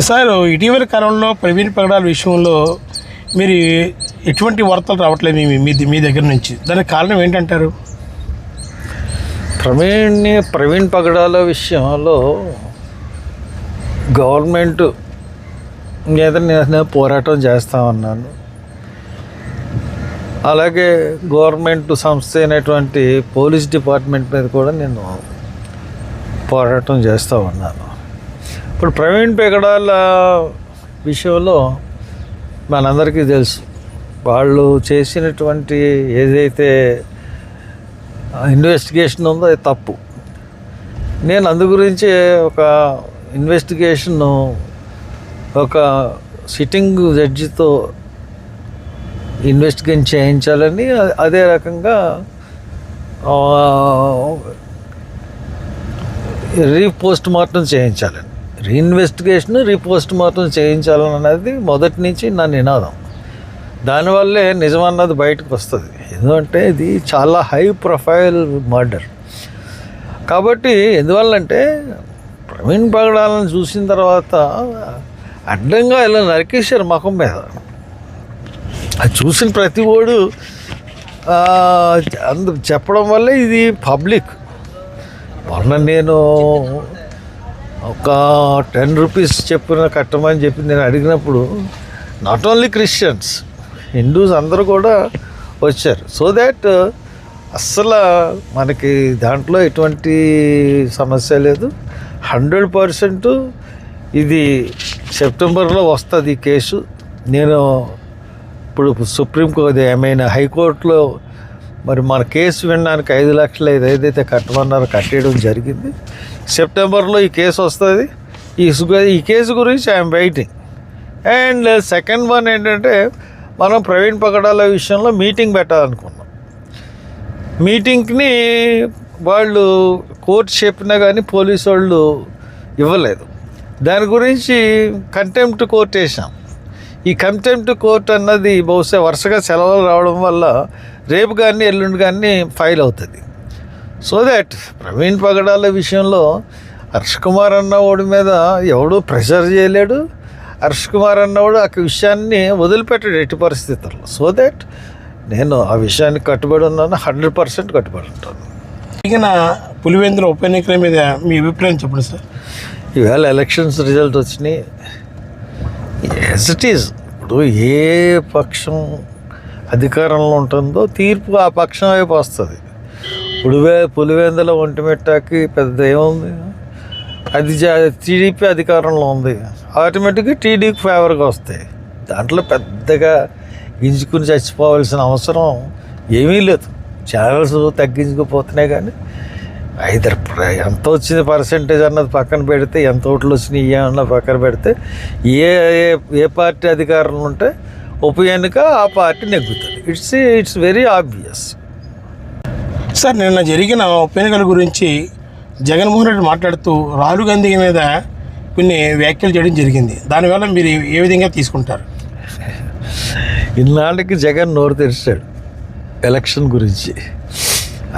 Sir ఇటీవల కాలంలో ప్రవీణ్ పగడాల విషయంలో మీరు ఎటువంటి వార్తలు రావట్లేదు మీ మీ మీ దగ్గర నుంచి. దానికి కారణం ఏంటంటారు? ప్రవీణ్ ప్రవీణ్ పగడాల విషయంలో గవర్నమెంట్ మీద నేను పోరాటం చేస్తా ఉన్నాను. అలాగే గవర్నమెంట్ సంస్థ అయినటువంటి పోలీస్ డిపార్ట్మెంట్ మీద కూడా నేను పోరాటం చేస్తూ ఉన్నాను. ఇప్పుడు ప్రవీణ్ పెగడాల విషయంలో మనందరికీ తెలుసు. వాళ్ళు చేసినటువంటి ఏదైతే ఇన్వెస్టిగేషన్ ఉందో అది తప్పు. నేను అందు గురించి ఒక ఇన్వెస్టిగేషన్ ఒక సిట్టింగ్ జడ్జితో ఇన్వెస్టిగేషన్ చేయించాలని అదే రకంగా రీపోస్ట్ మార్టం చేయించాలని. రీఇన్వెస్టిగేషన్ రీపోస్ట్ మార్టం చేయించాలని అనేది మొదటి నుంచి నా నినాదం. దానివల్లే నిజం అన్నది బయటకు వస్తుంది. ఎందుకంటే ఇది చాలా హై ప్రొఫైల్ మర్డర్ కాబట్టి ఎందువల్లంటే ప్రవీణ్ పగడాలను చూసిన తర్వాత అడ్డంగా ఇలా నరికేశారు ముఖం మీద. అది చూసిన ప్రతి ఓడు అందు చెప్పడం వల్లే ఇది పబ్లిక్ మొన్న నేను ఒక టెన్ రూపీస్ చెప్పిన కట్టమని చెప్పి నేను అడిగినప్పుడు నాట్ ఓన్లీ క్రిస్టియన్స్ హిందూస్ అందరూ కూడా వచ్చారు. సో దాట్ అస్సలు మనకి దాంట్లో ఎటువంటి సమస్య లేదు. హండ్రెడ్ పర్సెంట్ ఇది సెప్టెంబర్లో వస్తుంది ఈ కేసు. నేను ఇప్పుడు సుప్రీంకోర్టు ఏమైనా హైకోర్టులో మరి మన కేసు వినడానికి ఐదు లక్షలు ఐదు ఏదైతే కట్టమన్నారో కట్టేయడం జరిగింది. సెప్టెంబర్లో ఈ కేసు వస్తుంది. ఈ సు- ఈ కేసు గురించి I am waiting. And second one ఏంటంటే మనం ప్రవీణ్ పగడాల విషయంలో మీటింగ్ పెట్టాలనుకున్నాం. మీటింగ్ని వాళ్ళు కోర్టు చెప్పినా కానీ పోలీసు వాళ్ళు ఇవ్వలేదు. దాని గురించి కంటెంప్ట్ కోర్ట్ వేసాం. ఈ కంటెంప్ట్ కోర్ట్ అన్నది బహుశా వరుసగా సెలవులు రావడం వల్ల రేపు కానీ ఎల్లుండి కానీ ఫైల్ అవుతుంది. సో దట్ ప్రవీణ్ పగడాల విషయంలో హర్ష్ కుమార్ అన్నవాడి మీద ఎవడూ ప్రెషర్ చేయలేడు. హర్ష్ కుమార్ అన్నవాడు ఆ విషయాన్ని వదిలిపెట్టాడు ఎట్టి పరిస్థితుల్లో. సో దట్ నేను ఆ విషయానికి కట్టుబడి ఉన్నాను హండ్రెడ్ పర్సెంట్ కట్టుబడి ఉంటాను. జరిగిన పులివెందుల ఉప ఎన్నికల మీద మీ అభిప్రాయం చెప్పండి సార్. ఈవేళ ఎలక్షన్స్ రిజల్ట్ వచ్చినాయి. ఎస్ ఇట్ ఈజ్ ఇప్పుడు ఏ పక్షం అధికారంలో ఉంటుందో తీర్పు ఆ పక్షం వైపు వస్తుంది. పులివే పులివెందుల ఒంటిమిట్టకి పెద్ద ఏముంది? అది టీడీపీ అధికారంలో ఉంది. ఆటోమేటిక్గా టీడీపీ ఫేవర్గా వస్తాయి. దాంట్లో పెద్దగా గింజుకుని చచ్చిపోవాల్సిన అవసరం ఏమీ లేదు. ఛానల్స్ తగ్గించుకుపోతున్నాయి కానీ ఐదర్ ఎంత వచ్చింది పర్సెంటేజ్ అన్నది పక్కన పెడితే ఎంత ఓట్లు వచ్చినాయి ఏమన్నా పక్కన పెడితే ఏ ఏ- ఏ పార్టీ అధికారంలో ఉంటే ఉప ఎన్నిక ఆ party నెగ్గుతుంది. It's it's very obvious. Sir నిన్న జరిగిన ఉప ఎన్నికల గురించి జగన్మోహన్ రెడ్డి మాట్లాడుతూ రాహుల్ గాంధీ మీద కొన్ని వ్యాఖ్యలు చేయడం జరిగింది. దానివల్ల మీరు ఏ విధంగా తీసుకుంటారు? ఇన్నాళ్ళకి జగన్ నోరు తెరిచాడు ఎలక్షన్ గురించి.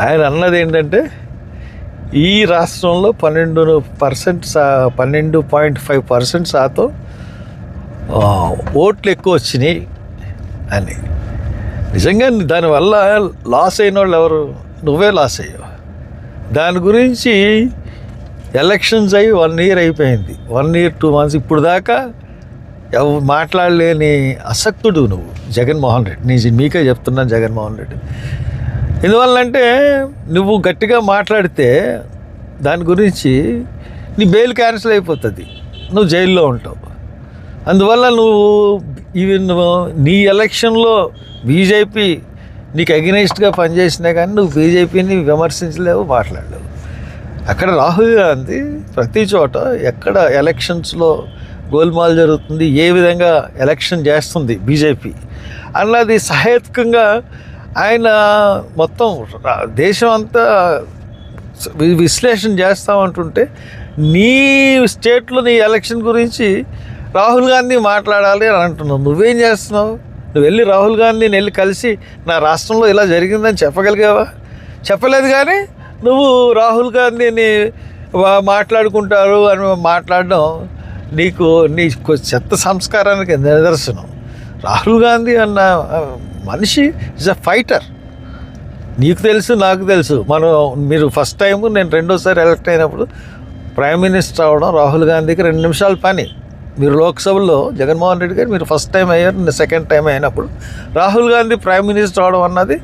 ఆయన అన్నది ఏంటంటే ఈ రాష్ట్రంలో పన్నెండు పర్సెంట్ సా పన్నెండు పాయింట్ ఫైవ్ పర్సెంట్ శాతం ఓట్లు ఎక్కువ వచ్చినాయి అని. నిజంగా దానివల్ల లాస్ అయిన వాళ్ళు ఎవరు? నువ్వే లాస్ అయ్యావు. దాని గురించి ఎలక్షన్స్ అయ్యి వన్ ఇయర్ అయిపోయింది. వన్ ఇయర్ టూ మంత్స్ ఇప్పుడు దాకా ఎవ- మాట్లాడలేని అసక్తుడు నువ్వు జగన్మోహన్ రెడ్డి. నీ మీకే చెప్తున్నాను జగన్మోహన్ రెడ్డి. ఎందువల్లంటే నువ్వు గట్టిగా మాట్లాడితే దాని గురించి నీ బెయిల్ క్యాన్సిల్ అయిపోతుంది. నువ్వు జైల్లో ఉంటావు. అందువల్ల నువ్వు ఈవెన్ నీ ఎలక్షన్లో బీజేపీ నీకు అగెనిస్ట్గా పనిచేసినా కానీ నువ్వు బీజేపీని విమర్శించలేవు మాట్లాడలేవు. అక్కడ రాహుల్ గాంధీ ప్రతి చోట ఎక్కడ ఎలక్షన్స్లో గోల్మాల్ జరుగుతుంది ఏ విధంగా ఎలక్షన్ చేస్తుంది బీజేపీ అన్నది సహేతుకంగా ఆయన మొత్తం దేశం అంతా విశ్లేషణ చేస్తామంటుంటే నీ స్టేట్లో నీ ఎలక్షన్ గురించి రాహుల్ గాంధీ మాట్లాడాలి అని అంటున్నావు. నువ్వేం చేస్తున్నావు? నువ్వు వెళ్ళి రాహుల్ గాంధీని వెళ్ళి కలిసి నా రాష్ట్రంలో ఇలా జరిగిందని చెప్పగలిగావా? చెప్పలేదు కానీ నువ్వు రాహుల్ గాంధీని మాట్లాడుకుంటారు అని మాట్లాడడం నీకు నీ చెత్త సంస్కారానికి నిదర్శనం. రాహుల్ గాంధీ అన్న మనిషి ఇస్ అ ఫైటర్ నీకు తెలుసు నాకు తెలుసు. మనం మీరు ఫస్ట్ టైం నేను రెండోసారి ఎలక్ట్ అయినప్పుడు ప్రైమ్ మినిస్టర్ అవడం రాహుల్ గాంధీకి రెండు నిమిషాల పని. మీరు లోక్సభలో జగన్మోహన్ రెడ్డి గారు మీరు ఫస్ట్ టైం అయ్యారు నేను సెకండ్ టైం అయినప్పుడు. రాహుల్ గాంధీ ప్రైమ్ మినిస్టర్ అవడం అన్నది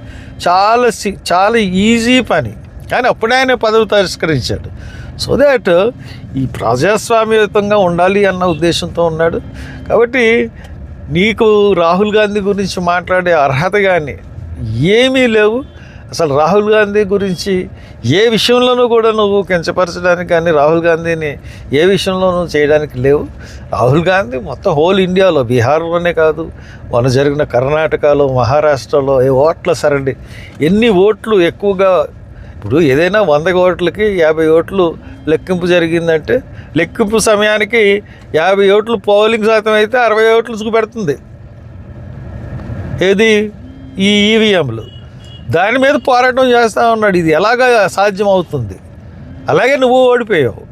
చాలా సి- చాలా ఈజీ పని. కానీ అప్పుడే ఆయన పదవి తిరస్కరించాడు సో దాట్ ఈ ప్రజాస్వామ్యయుతంగా ఉండాలి అన్న ఉద్దేశంతో ఉన్నాడు. కాబట్టి నీకు రాహుల్ గాంధీ గురించి మాట్లాడే అర్హత కానీ ఏమీ లేవు. అసలు రాహుల్ గాంధీ గురించి ఏ విషయంలోనూ కూడా నువ్వు కించపరచడానికి కానీ రాహుల్ గాంధీని ఏ విషయంలోనూ చేయడానికి లేవు. రాహుల్ గాంధీ మొత్తం హోల్ ఇండియాలో బీహార్లోనే కాదు మన జరిగిన కర్ణాటకలో మహారాష్ట్రలో ఏ ఓట్ల సరండి ఎన్ని ఓట్లు ఎక్కువగా ఇప్పుడు ఏదైనా వంద ఓట్లకి యాభై ఓట్లు లెక్కింపు జరిగిందంటే లెక్కింపు సమయానికి యాభై ఓట్లు పోలింగ్ శాతం అయితే అరవై ఓట్లు చూపెడుతుంది. ఏది? ఈ ఈవీఎంలు దాని మీద పోరాటం చేస్తూ ఉన్నాడు. ఇది ఎలాగ సాధ్యం అవుతుంది అలాగే నువ్వు ఓడిపోయావు.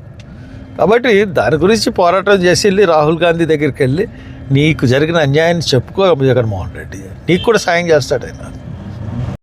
కాబట్టి దాని గురించి పోరాటం చేసి వెళ్ళి రాహుల్ గాంధీ దగ్గరికి వెళ్ళి నీకు జరిగిన అన్యాయాన్ని చెప్పుకో జగన్మోహన్ రెడ్డి. నీకు కూడా సాయం చేస్తాడు ఆయన.